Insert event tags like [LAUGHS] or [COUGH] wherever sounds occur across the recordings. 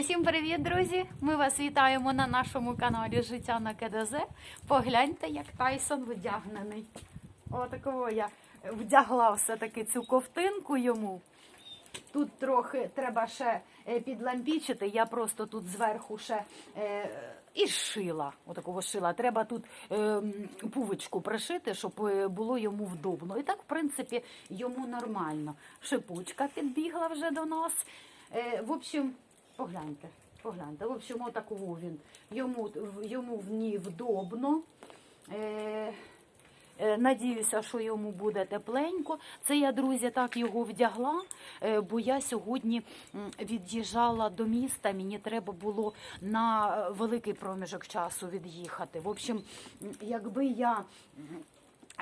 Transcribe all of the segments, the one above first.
Усім привіт, друзі! Ми вас вітаємо на нашому каналі Життя на КДЗ. Погляньте, як Тайсон вдягнений. Отакого я вдягла все-таки цю ковтинку йому. Тут трохи треба ще е, підлампічити. Я просто тут зверху ще е, і шила. Отакого шила. Треба тут е, пувочку пришити, щоб е, було йому вдобно. І так, в принципі, йому нормально. Шипучка підбігла вже до нас. В общем, погляньте. Погляньте, в общем, отакого він. Йому, йому в ній вдобно. Е, Е, Надіюся, що йому буде тепленько. Це я, друзі, так його вдягла, е, бо я сьогодні від'їжджала до міста. Мені треба було на великий проміжок часу від'їхати. В общем, якби я.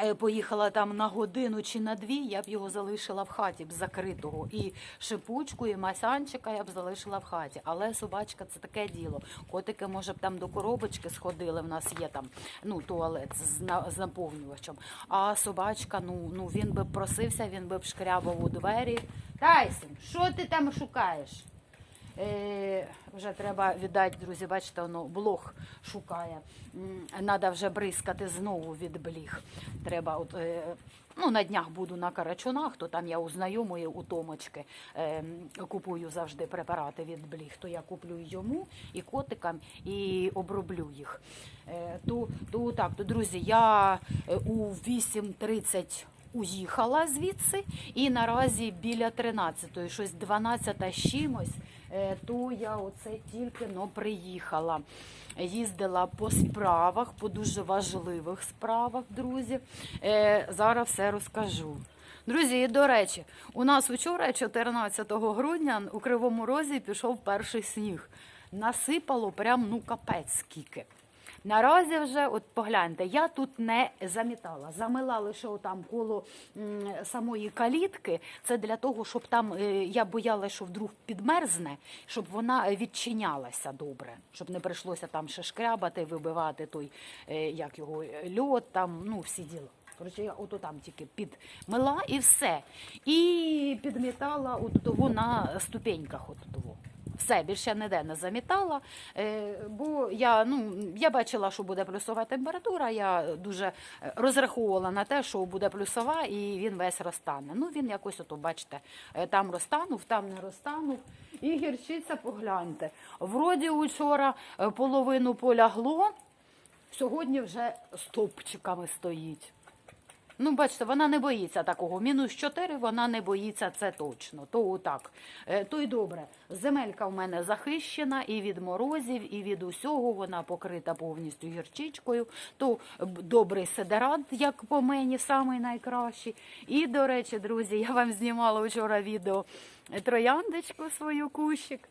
Е, Поїхала там на годину чи на дві, я б його залишила в хаті б закритого. І шипучку, і масянчика я б залишила в хаті. Але собачка це таке діло. Котики, може б там до коробочки сходили. В нас є там ну, туалет з наповнювачем. А собачка, ну, ну він би просився, він би б шкрябав у двері. Тайсон, що ти там шукаєш? Е, вже треба віддати, друзі, бачите, воно блог шукає. Треба вже бризкати знову від бліг. Треба, от, е, ну, на днях буду на Карачунах, то там я у знайомої у Томочки е, купую завжди препарати від бліг. То я куплю йому, і котикам, і оброблю їх. То, то так, то, друзі, я у 8.30 уїхала звідси, і наразі біля 13-ї, щось 12 з чимось, то я оце тільки но приїхала. Їздила по справах, по дуже важливих справах, друзі. Е, Зараз все розкажу. Друзі, і до речі, у нас вчора, 14 грудня, у Кривому Розі пішов перший сніг. Насипало прям ну капець скільки. Наразі вже, от погляньте, я тут не замітала. Замила лише отам коло самої калітки. Це для того, щоб там е, я боялася, що вдруг підмерзне, щоб вона відчинялася добре, щоб не прийшлося там ще шкрябати, вибивати той, е, як його, е, льод, там, ну, всі діла. Коротше, я ото там тільки підмила і все. І підмітала от того на ступеньках. От того. Все, більше ніде не замітала, е, бо я, ну, я бачила, що буде плюсова температура. Я дуже е, розраховувала на те, що буде плюсова, і він весь розтане. Ну, він якось, ото, бачите, е, там розтанув, там не розтанув. І гірчиця, погляньте. Вроді учора половину полягло, сьогодні вже стовпчиками стоїть. Ну, бачите, вона не боїться такого. Мінус 4 вона не боїться, це точно. То отак. Е, То й добре. Земелька в мене захищена і від морозів, і від усього. Вона покрита повністю гірчичкою. То добрий седерант, як по мені, самий найкращий. І, до речі, друзі, я вам знімала вчора відео е, трояндочку свою кущик.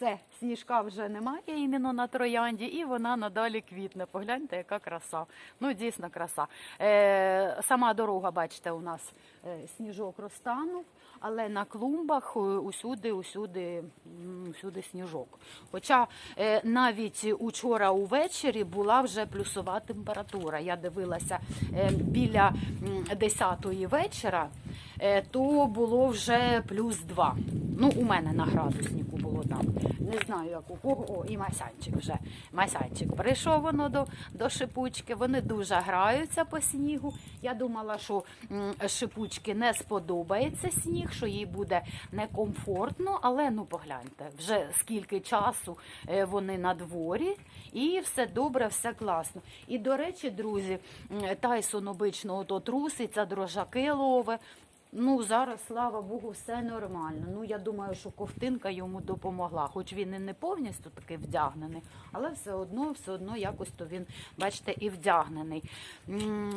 Все, сніжка вже немає іменно на троянді, і вона надалі квітне. Погляньте, яка краса. Ну, дійсно краса. Е, сама дорога, бачите, у нас е, сніжок розтанув, але на клумбах е, усюди, усюди, усюди сніжок. Хоча е, навіть учора увечері була вже плюсова температура. Я дивилася е, біля 10-ї вечора, е, то було вже плюс 2. Ну, у мене на градуснику було так. Не знаю, як у кого. О, і Масянчик вже. Масянчик прийшов воно до, до шипучки. Вони дуже граються по снігу. Я думала, що шипучки не сподобається сніг, що їй буде некомфортно, але ну погляньте, вже скільки часу е, вони на дворі, і все добре, все класно. І до речі, друзі, Тайсон обично ото труситься, дрожаки лове. Ну, зараз, слава Богу, все нормально. Ну, я думаю, що ковтинка йому допомогла. Хоч він і не повністю такий вдягнений, але все одно, все одно якось то він, бачите, і вдягнений.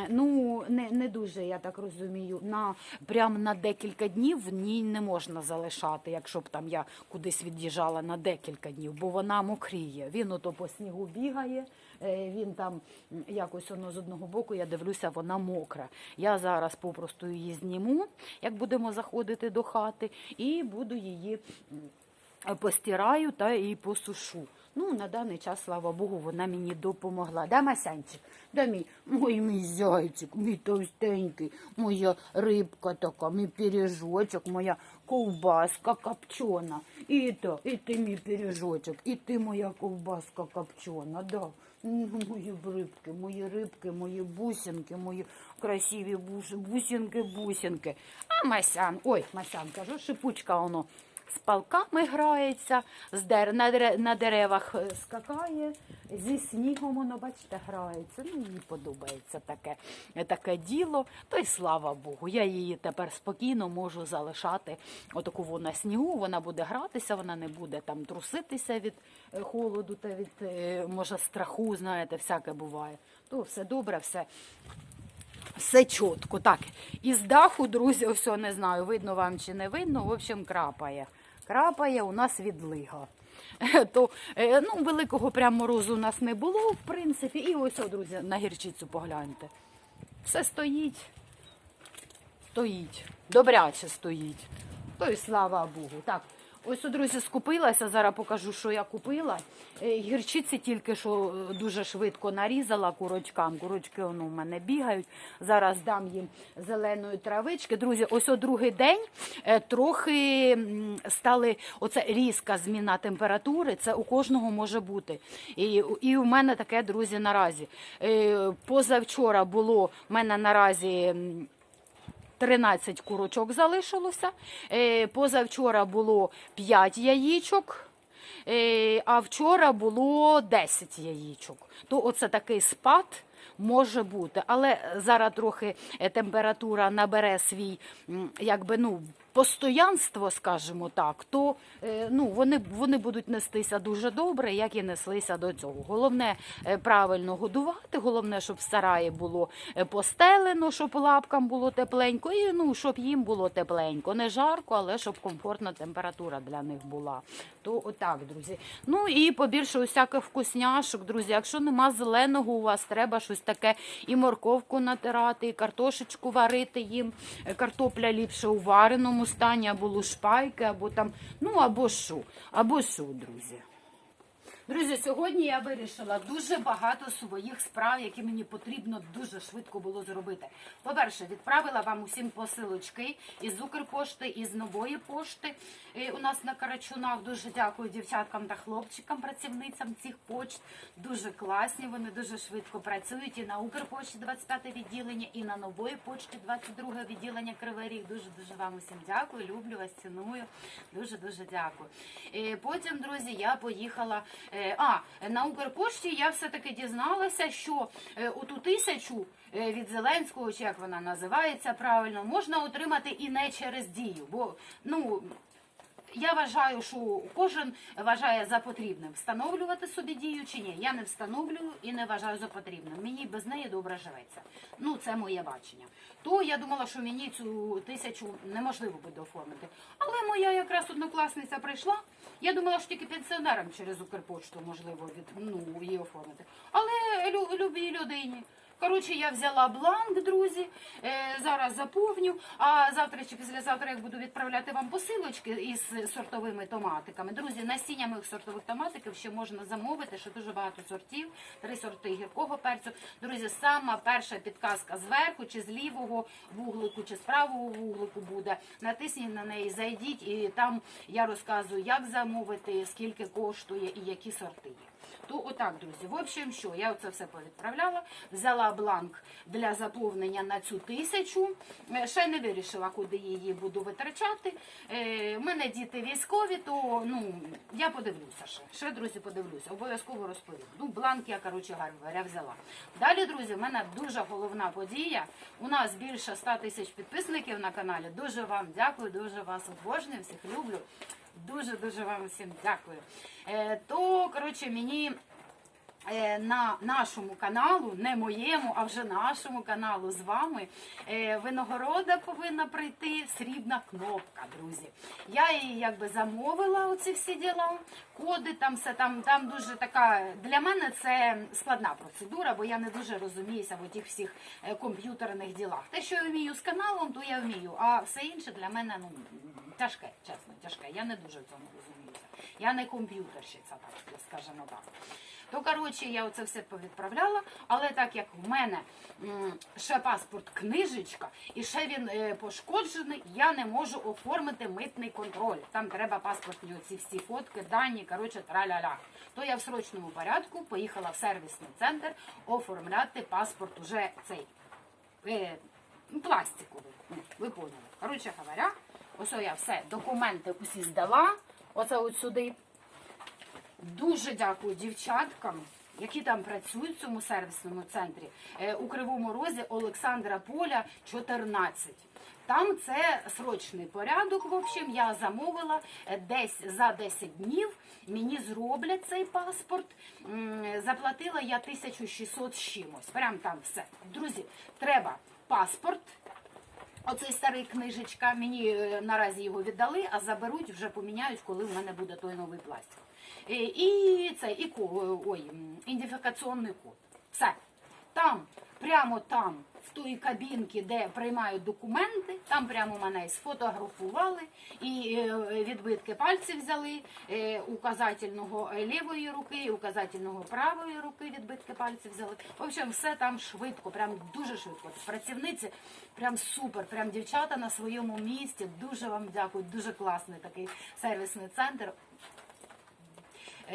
Ну, не, не дуже, я так розумію. На, прям на декілька днів в ній не можна залишати, якщо б там я кудись від'їжджала на декілька днів, бо вона мокріє. Він ото по снігу бігає, е, він там якось воно з одного боку, я дивлюся, вона мокра. Я зараз попросту її зніму, як будемо заходити до хати, і буду її постираю та і посушу. Ну, на даний час, слава Богу, вона мені допомогла. Да, Масянчик? Да, мій, ой, мій зайчик, мій товстенький, моя рибка така, мій пиріжочок, моя ковбаска копчена. І то, і ти мій пиріжочок, і ти моя ковбаска копчена, да. Мої рибки, мої рибки, мої бусинки, мої красиві бусинки, бусинки. А Масян, ой, Масян, кажу, шипучка воно з палками грається, на, деревах е, скакає, зі снігом воно, бачите, грається. Ну, їй подобається таке, таке діло. То й слава Богу, я її тепер спокійно можу залишати отаку на снігу. Вона буде гратися, вона не буде там труситися від е, холоду та від, е, може, страху, знаєте, всяке буває. То все добре, все все чітко. Так, із даху, друзі, ось не знаю, видно вам чи не видно. В общем, крапає. Крапає у нас відлига. [LAUGHS] То е, ну, великого прям морозу у нас не було, в принципі. І ось, о, друзі, на гірчицю погляньте. Все стоїть. Стоїть. Добряче стоїть. То й слава Богу. Так, ось, друзі, скупилася. Зараз покажу, що я купила. Е, Гірчиці тільки що е, дуже швидко нарізала курочкам. Курочки воно в мене бігають. Зараз дам їм зеленої травички. Друзі, ось о другий день е, трохи стали оце різка зміна температури. Це у кожного може бути. І, і у мене таке, друзі, наразі. Позавчора було в мене наразі. М, 13 курочок залишилося. Е, Позавчора було 5 яєчок. Е, А вчора було 10 яєчок. То оце такий спад може бути. Але зараз трохи е, температура набере свій, якби, ну, постоянство, скажімо так, то е, ну, вони, вони будуть нестися дуже добре, як і неслися до цього. Головне е, правильно годувати, головне, щоб в сараї було е, постелено, щоб лапкам було тепленько, і ну, щоб їм було тепленько. Не жарко, але щоб комфортна температура для них була. То отак, друзі. Ну і побільше усяких вкусняшок, друзі. Якщо нема зеленого, у вас треба щось таке і морковку натирати, і картошечку варити їм. Картопля ліпше у вареному стані, або лушпайки, або там, ну або що, або що, друзі. Друзі, сьогодні я вирішила дуже багато своїх справ, які мені потрібно дуже швидко було зробити. По-перше, відправила вам усім посилочки із Укрпошти, із нової пошти. Е, У нас на Карачунах дуже дякую дівчаткам та хлопчикам, працівницям цих почт. Дуже класні, вони дуже швидко працюють. І на Укрпошті 25 відділення, і на нової почті 22 відділення Кривий Ріг. Дуже дуже вам усім дякую. Люблю вас, ціную. Дуже дуже дякую. Е, Потім, друзі, я поїхала. Е, А, на Укрпошті я все-таки дізналася, що е, оту тисячу е, від Зеленського, чи як вона називається правильно, можна отримати і не через дію. Бо ну. Я вважаю, що кожен вважає за потрібним встановлювати собі дію чи ні. Я не встановлюю і не вважаю за потрібним. Мені без неї добре живеться. Ну, це моє бачення. То я думала, що мені цю тисячу неможливо буде оформити. Але моя якраз однокласниця прийшла. Я думала, що тільки пенсіонерам через Укрпошту можливо від ну її оформити. Але лю- любій людині. Коротше, я взяла бланк, друзі. Е, зараз заповню. А завтра чи післязавтра я буду відправляти вам посилочки із сортовими томатиками. Друзі, насіння моїх сортових томатиків ще можна замовити, що дуже багато сортів, три сорти гіркого перцю. Друзі, сама перша підказка зверху, чи з лівого вуглику, чи з правого вуглику буде. Натисніть на неї, зайдіть, і там я розказую, як замовити, скільки коштує і які сорти є. То отак, друзі. В общем, що я це все повідправляла, взяла бланк для заповнення на цю тисячу. Е, Ще не вирішила, куди її буду витрачати. Е, У мене діти військові, то ну я подивлюся ще. Ще, друзі, подивлюся. Обов'язково розповім. Ну, бланк я, коротше говоря, взяла. Далі, друзі, в мене дуже головна подія. У нас більше 100 тисяч підписників на каналі. Дуже вам дякую, дуже вас обожнюю, всіх люблю. Дуже дуже вам всім дякую. Е, то коротше мені. Е, На нашому каналу, не моєму, а вже нашому каналу з вами е, винагорода повинна прийти срібна кнопка, друзі. Я її якби замовила оці всі діла, коди там все там, там дуже така для мене це складна процедура, бо я не дуже розуміюся в тих всіх е, комп'ютерних ділах. Те, що я вмію з каналом, то я вмію, а все інше для мене ну тяжке, чесно, тяжке. Я не дуже в цьому розуміюся. Я не комп'ютерщиця, так скажімо так. То коротше, я оце все повідправляла, але так як в мене ще паспорт книжечка, і ще він е, пошкоджений, я не можу оформити митний контроль. Там треба паспортні оці всі фотки, дані, коротше, траля-ля. То я в срочному порядку поїхала в сервісний центр оформляти паспорт уже цей е, ну, пластиковий. Ну, ви поняли. Коротше говоря, ось я все, документи усі здала. Оце от сюди. Дуже дякую дівчаткам, які там працюють в цьому сервісному центрі. Е, У Кривому Розі Олександра Поля 14. Там це срочний порядок. В общем, я замовила е, десь за 10 днів. Мені зроблять цей паспорт. Заплатила я 1600 з чимось. Прям там все. Друзі, треба паспорт. Оцей старий книжечка, мені е, наразі його віддали, а заберуть, вже поміняють, коли в мене буде той новий пластик. Е, І це, і ко- ой, ідентифікаційний код. Все. Там, прямо там, в тій кабінці, де приймають документи, там прямо мене сфотографували, і е, відбитки пальців взяли, е, указательного лівої руки, указательного правої руки відбитки пальців взяли. В общем, все там швидко, прям дуже швидко. Працівниці прям супер, прям дівчата на своєму місці. Дуже вам дякую, дуже класний такий сервісний центр.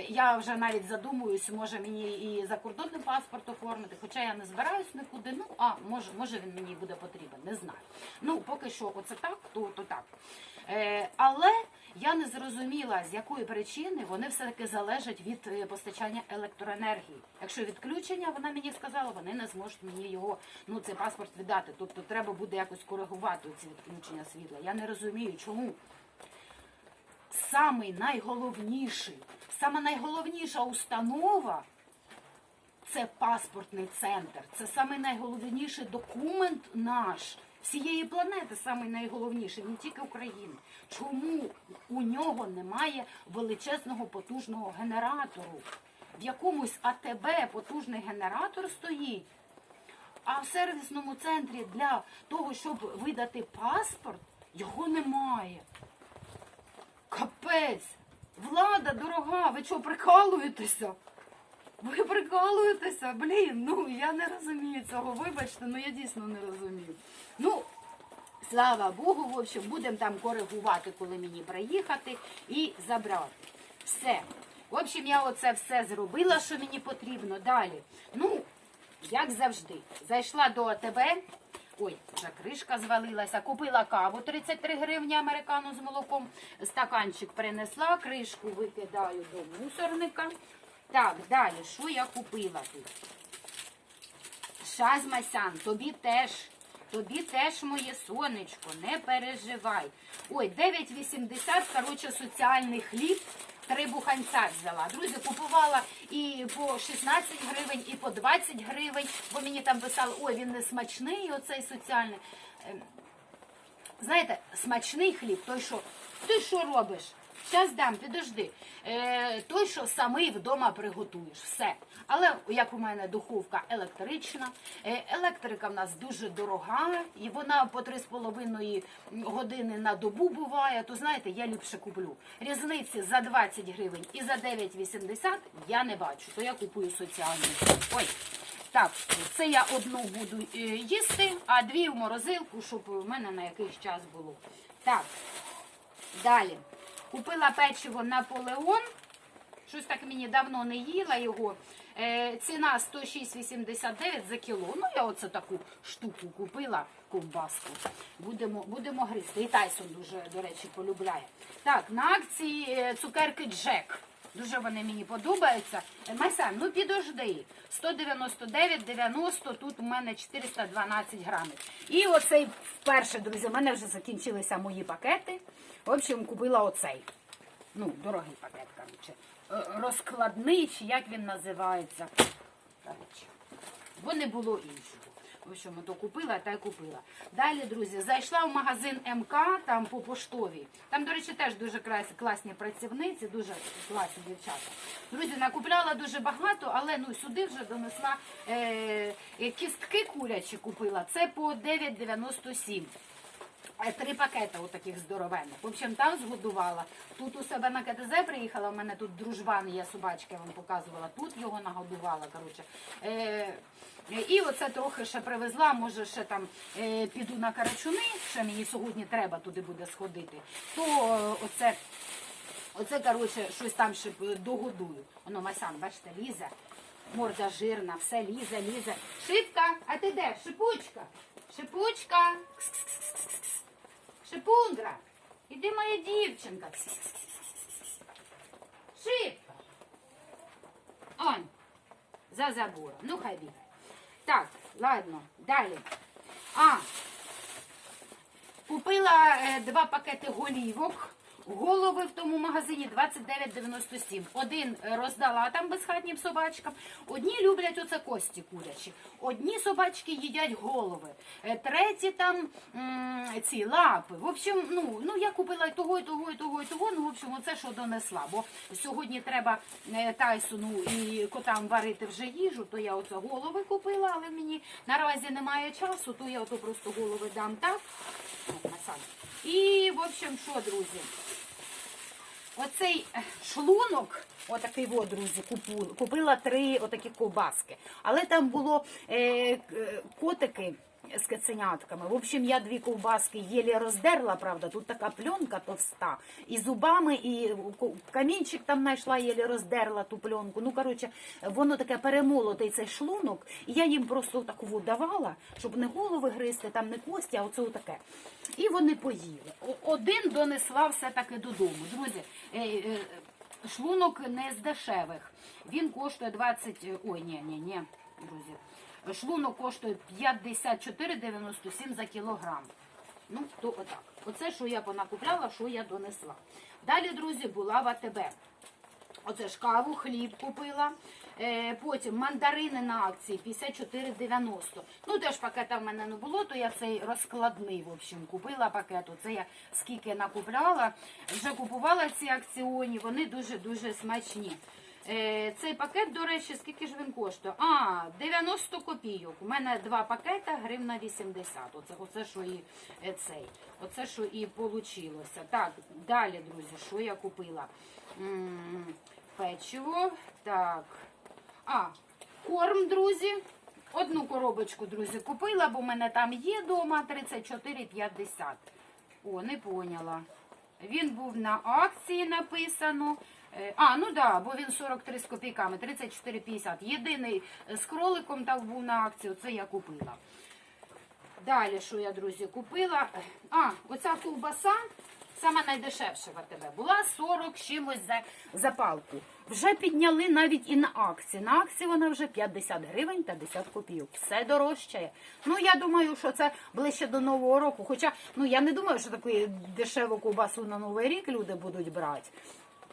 Я вже навіть задумуюсь, може мені і закордонний паспорт оформити, хоча я не збираюсь нікуди. Ну а може, може він мені буде потрібен, не знаю. Ну поки що, оце так, то, то так. Е, але я не зрозуміла, з якої причини вони все таки залежать від е, постачання електроенергії. Якщо відключення, вона мені сказала, вони не зможуть мені його, ну цей паспорт віддати. Тобто треба буде якось коригувати ці відключення світла. Я не розумію, чому самий найголовніший, сама найголовніша установа це паспортний центр. Це самий найголовніший документ наш. Всієї планети самий найголовніший, не тільки України. Чому у нього немає величезного потужного генератору? В якомусь АТБ потужний генератор стоїть, а в сервісному центрі для того, щоб видати паспорт, його немає. Капець! Влада дорога, що, прикалуєтеся? Ви прикалуєтеся? Блін, ну я не розумію цього. Вибачте, ну я дійсно не розумію. Ну, слава Богу, в общем, будемо там коригувати, коли мені приїхати і забрати. Все. В общем, я оце все зробила, що мені потрібно. Далі. Ну, як завжди, зайшла до АТБ. Ой, вже кришка звалилася. Купила каву 33 гривні американу з молоком. Стаканчик принесла, кришку викидаю до мусорника. Так, далі, що я купила тут? Шаз Масян, тобі теж. Тобі теж моє сонечко, не переживай. Ой, 9,80, коротше, соціальний хліб. Три буханця взяла. Друзі, купувала і по 16 гривень, і по 20 гривень, бо мені там писали, ой, він не смачний, оцей соціальний. Ем, Знаєте, смачний хліб, той що, ти що робиш? Зараз дам, підожди. Е, той, що самий вдома приготуєш, все. Але як у мене духовка електрична, е, електрика в нас дуже дорога, і вона по 3,5 години на добу буває, то знаєте, я ліпше куплю. Різниці за 20 гривень і за 9,80 я не бачу, то я купую соціальний. Ой, так, це я одну буду е, їсти, а дві в морозилку, щоб в мене на якийсь час було. Так, далі. Купила печиво Наполеон. Щось так мені давно не їла його. Е, ціна 106,89 за кіло. Ну, я оце таку штуку купила, ковбаску. Будемо, будемо гризти. І Тайсон дуже, до речі, полюбляє. Так, на акції е, цукерки Джек. Дуже вони мені подобаються. Е, Майсан, ну підожди. 199,90, тут у мене 412 грамів. І оцей вперше, друзі, у мене вже закінчилися мої пакети. В общем, купила оцей. Ну, дорогий пакет, коротше. Е, Розкладний, чи як він називається. Коротше. Бо не було іншого. В общем, то купила та й купила. Далі, друзі, зайшла в магазин МК там по поштовій. Там, до речі, теж дуже класні працівниці, дуже класні дівчата. Друзі, накупляла дуже багато, але ну сюди вже донесла е, кістки курячі купила. Це по 9,97. Е, Три пакети отаких здоровенних. В общем, там згодувала. Тут у себе на КТЗ приїхала, у мене тут дружбан є собачка, я вам показувала. Тут його нагодувала. Коротше. Е, і оце трохи ще привезла, може ще там е, піду на Карачуни, ще мені сьогодні треба туди буде сходити. То е, оце, оце коротше, щось там ще догодую. Воно Масян, бачите, лізе. Морда жирна, все лізе, лізе. Шипка, а ти де? Шипучка. Шипучка. Кс-кс-кс-кс-кс. Шипундра. Іди моя дівчинка. Шипка. Он. За забором. Ну, хай бігає. Так, ладно, далі. А, купила е, два пакети голівок. Голови в тому магазині 29,97. Один е, роздала там безхатнім собачкам. Одні люблять оце кості курячі. Одні собачки їдять голови. Е, Треті там ці лапи. В общем, ну, ну я купила і того, і того, і того, і того. Ну, в общем, оце що донесла. Бо сьогодні треба е, Тайсону і котам варити вже їжу, то я оце голови купила, але мені наразі немає часу, то я ото просто голови дам так. І, в общем, що, друзі? Оцей е, шлунок, отакий от, друзі, купу- купила три отакі ковбаски. Але там було е, е, котики з каценятками. В общем, я дві ковбаски єлі роздерла, правда, тут така пленка товста. І зубами, і камінчик там знайшла, єлі роздерла ту пленку. Ну, коротше, воно таке перемолотий цей шлунок, і я їм просто таку давала, щоб не голови гризти, там не кості, а оце таке. І вони поїли. Один донесла все-таки додому. Друзі, е, е, шлунок не з дешевих. Він коштує 20... Ой, ні, ні, ні, друзі. Шлунок коштує 54,97 за кілограм. Ну, то отак. Оце, що я понакупляла, що я донесла. Далі, друзі, була в АТБ. Оце ж каву, хліб купила. Е, потім мандарини на акції 54,90. Ну, теж пакета в мене не було, то я цей розкладний, в общем, купила пакет. Оце я скільки накупляла. Вже купувала ці акціоні, вони дуже-дуже смачні. Е, цей пакет, до речі, скільки ж він коштує? А, 90 копійок. У мене два пакета, гривна 80. Оце, оце що і е, цей. Оце що і получилося. Так, далі, друзі, що я купила? Печиво. Так. А, корм, друзі. Одну коробочку, друзі, купила, бо в мене там є вдома 34,50. О, не поняла. Він був на акції написано. Е, А, ну да, бо він 43 з копійками, 34,50. Єдиний е, з кроликом так був на акції, оце я купила. Далі, що я, друзі, купила? А, оця ковбаса, сама найдешевша в АТБ, була 40 з чимось за, за палку. Вже підняли навіть і на акції. На акції вона вже 50 гривень 50 копійок. Все дорожчає. Ну, я думаю, що це ближче до Нового року. Хоча, ну, я не думаю, що таку дешеву ковбасу на Новий рік люди будуть брати.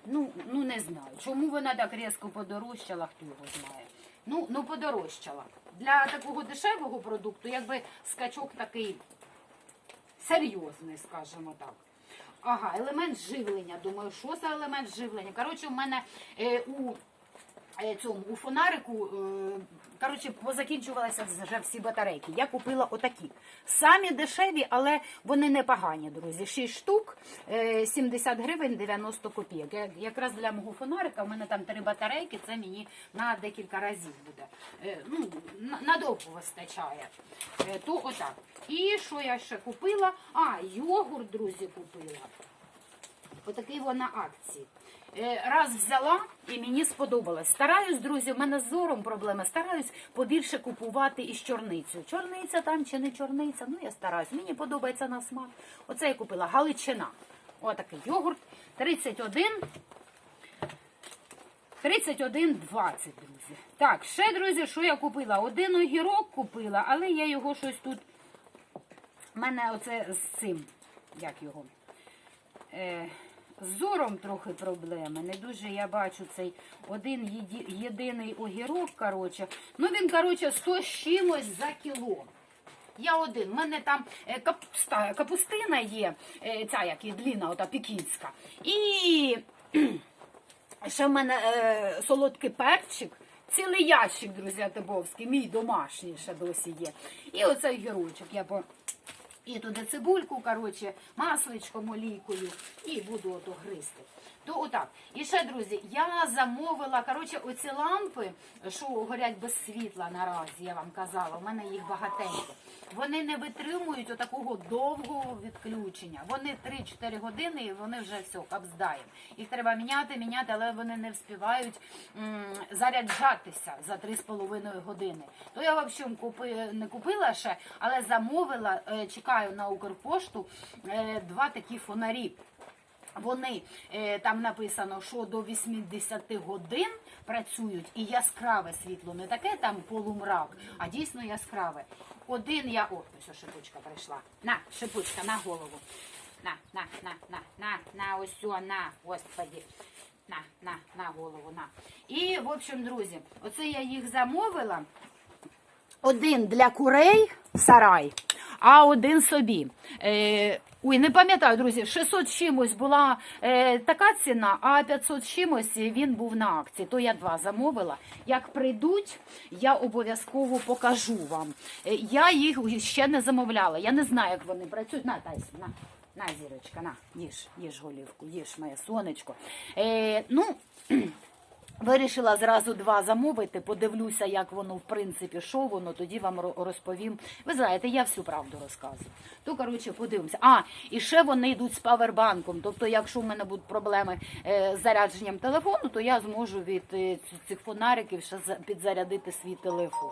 Ну, ну не знаю. Чому вона так різко подорожчала, хто його знає. Ну, ну подорожчала. Для такого дешевого продукту, якби скачок такий серйозний, скажімо так. Ага, елемент живлення. Думаю, що за елемент живлення? Коротше, у мене е, у цьому у фонарику е, коротше, позакінчувалися вже всі батарейки. Я купила отакі. Самі дешеві, але вони непогані, друзі. 6 штук, е, 70 гривень 90 копійок. Якраз для мого фонарика у мене там три батарейки, це мені на декілька разів буде. Е, ну, надовго вистачає. Е, то отак. І що я ще купила? А, йогурт, друзі, купила. Отакий вона акції. Е, Раз взяла і мені сподобалось. Стараюсь, друзі, в мене з зором проблеми. Стараюсь побільше купувати із чорницю. Чорниця там чи не чорниця, ну я стараюсь. Мені подобається на смак. Оце я купила Галичина. Отакий йогурт. 31. 31,20, друзі. Так, ще, друзі, що я купила? Один огірок купила, але я його щось тут. У мене оце з цим, як його? Е, з зором трохи проблеми. Не дуже я бачу цей один єді- єдиний огірок. Коротше. Ну він, коротше, 100 з чимось за кіло. Я один. У мене там е, капуста, капустина є, е, ця як і ота пекінська. І ще в мене е, солодкий перчик. Цілий ящик, друзі, Атибовський, мій домашній ще досі є. І оцей гірочок я по І туди цибульку, коротше, масличком, олійкою, і буду ото гризти. То отак. І ще, друзі, я замовила, коротше, оці лампи, що горять без світла наразі, я вам казала, у мене їх багатенько. Вони не витримують отакого довгого відключення. Вони 3-4 години і вони вже все, капздаєм. Їх треба міняти, міняти, але вони не вспівають м, заряджатися за 3,5 години. То я, в общем, купи, не купила ще, але замовила, е, чекаю на Укрпошту, е, два такі фонарі. Вони е, там написано, що до 80 годин працюють і яскраве світло, не таке там полумрак, а дійсно яскраве. Один я. О, ось шипучка прийшла. На, шипучка, на голову. На, на, на, на, на, на, ось на, господі. На, на, на голову, на. І, в общем, друзі, оце я їх замовила. Один для курей в сарай, а один собі. Е, ой, не пам'ятаю, друзі, 600 з чимось була е, така ціна, а 500 з чимось він був на акції. То я два замовила. Як прийдуть, я обов'язково покажу вам. Е, я їх ще не замовляла. Я не знаю, як вони працюють. На, Тайсон, на. На, зірочка, на, їж, їж голівку, їж моє сонечко. Е, ну, Вирішила зразу два замовити, подивлюся, як воно в принципі, що воно, тоді вам розповім. Ви знаєте, я всю правду розказую. То, коротше, подивимося. А, і ще вони йдуть з павербанком. Тобто, якщо в мене будуть проблеми е, з зарядженням телефону, то я зможу від е, цих фонариків ще підзарядити свій телефон.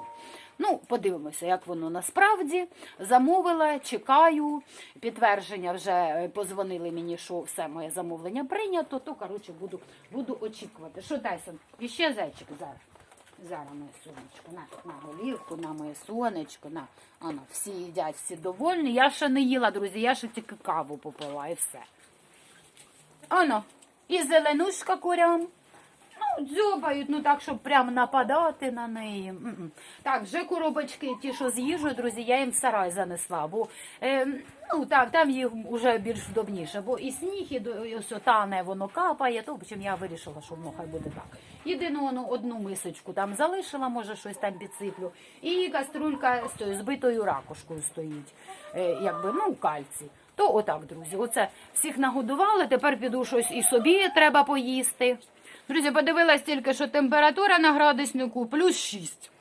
Ну, подивимося, як воно насправді. Замовила, чекаю. Підтвердження вже е, позвонили мені, що все моє замовлення прийнято, то коротше буду, буду очікувати. Що Тайсон? Іще зайчик зараз. Зараз моє сонечко, на, на голівку, на моє сонечко, на. Ано, всі їдять, всі довольні. Я ще не їла, друзі, я ще тільки каву попила і все. Ано, і зеленушка курям. Дзьобають, ну так, щоб прям нападати на неї. Так, вже коробочки, ті, що з їжею, друзі, я їм в сарай занесла, бо е, ну так, там їх вже більш вдобніше, бо і сніг, і, і ось тане, воно капає, то чим я вирішила, що воно хай буде так. Єдину ну, одну мисочку там залишила, може щось там підсиплю. І каструлька з тою збитою ракушкою стоїть, е, якби, ну, кальці. То отак, друзі, оце всіх нагодували, тепер піду щось і собі треба поїсти. Друзі, подивилась тільки, що температура на градуснику плюс 6.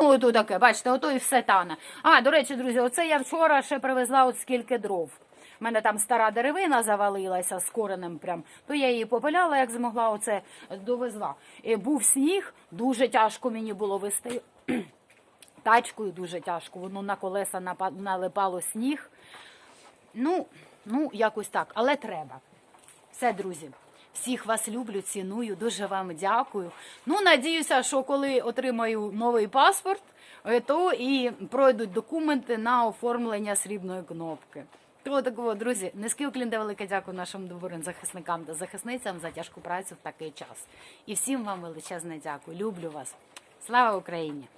Ну, ото таке, бачите, ото і все тане. А, до речі, друзі, оце я вчора ще привезла от скільки дров. У мене там стара деревина завалилася з коренем прям, то я її попиляла, як змогла, оце довезла. І був сніг, дуже тяжко мені було вести. [CLEARS THROAT] Тачкою дуже тяжко, воно на колеса налипало сніг. Ну, ну, якось так, але треба. Все, друзі. Всіх вас люблю, ціную, дуже вам дякую. Ну, надіюся, що коли отримаю новий паспорт, е, то і пройдуть документи на оформлення срібної кнопки. То такого, друзі, низький уклін та велике дякую нашим добрим захисникам та захисницям за тяжку працю в такий час. І всім вам величезне дякую. Люблю вас. Слава Україні!